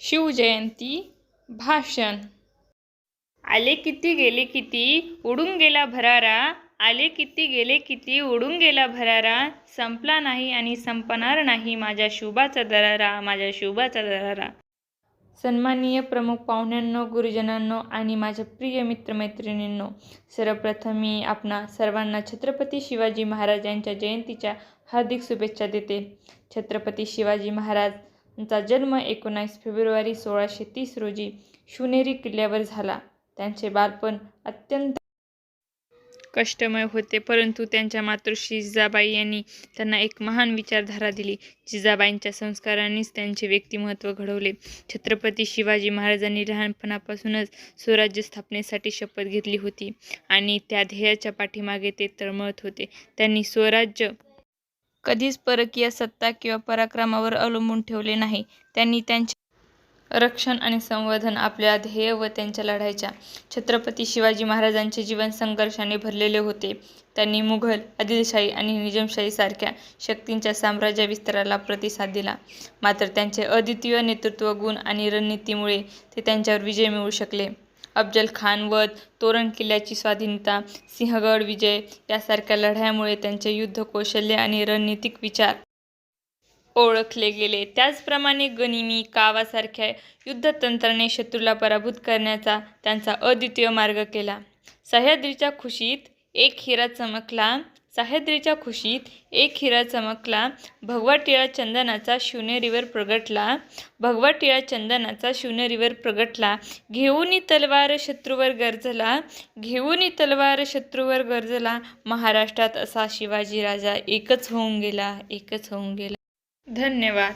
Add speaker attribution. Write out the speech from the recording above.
Speaker 1: शिवजयंती भाषण. आले किती गेले किती? उडून गेला भरारा. आले किती गेले किती? उडून गेला भरारा. संपला नाही आणि संपणार नाही माझ्या शुभाचा दरारा माझ्या शुभाचा दरारा. सन्माननीय प्रमुख पाहुण्यांनो गुरुजनांनो आणि माझ्या प्रिय मित्रमैत्रिणींनो सर्वप्रथम मी आपणा सर्वांना छत्रपती शिवाजी महाराज यांच्या जयंतीच्या हार्दिक शुभेच्छा देते. छत्रपती शिवाजी महाराज चा जन्म एकोणास फेब्रुवारी सोळाशे तीस रोजी शिवनेरी किल्ल्यावर झाला. त्यांचे बालपण अत्यंत कष्टमय होते परंतु त्यांच्या मातृश्री जिजाबाई यांनी त्यांना एक महान विचारधारा दिली. जिजाबाईंच्या संस्कारांनीच त्यांचे व्यक्तिमत्व घडवले. छत्रपती शिवाजी महाराजांनी लहानपणापासूनच स्वराज्य स्थापनेसाठी शपथ घेतली होती आणि त्या ध्येयाच्या पाठीमागे ते तळमळत होते. त्यांनी स्वराज्य कधीच परकीय सत्ता किंवा पराक्रमावर अवलंबून ठेवले नाही. त्यांनी त्यांचे रक्षण आणि संवर्धन आपल्या ध्येय व त्यांच्या लढाईच्या छत्रपती शिवाजी महाराजांचे जीवन संघर्षाने भरलेले होते. त्यांनी मुघल आदिलशाही आणि निजामशाहीसारख्या शक्तींच्या साम्राज्य विस्ताराला प्रतिसाद दिला. मात्र त्यांचे अद्वितीय नेतृत्व गुण आणि रणनीतीमुळे ते त्यांच्यावर विजय मिळवू शकले. अफजल खान वध तोरण किल्ल्याची स्वाधीनता सिंहगड विजय यासारख्या लढायामुळे त्यांचे युद्ध कौशल्य आणि रणनीतिक विचार ओळखले गेले. त्याचप्रमाणे गनिमी कावासारख्या युद्धतंत्राने शत्रूला पराभूत करण्याचा त्यांचा अद्वितीय मार्ग केला. सह्याद्रीच्या खुशीत एक हिरा चमकला. सह्याद्रीच्या खुशीत एक हिरा चमकला. भगवा टिळा चंदनाचा शिवनेरीवर प्रगटला. भगवा टिळा चंदनाचा शिवनेरीवर प्रगटला. घेऊनी तलवार शत्रूवर गरजला. घेऊनी तलवार शत्रूवर गरजला. महाराष्ट्रात असा शिवाजी राजा एकच होऊन गेला एकच होऊन गेला. धन्यवाद.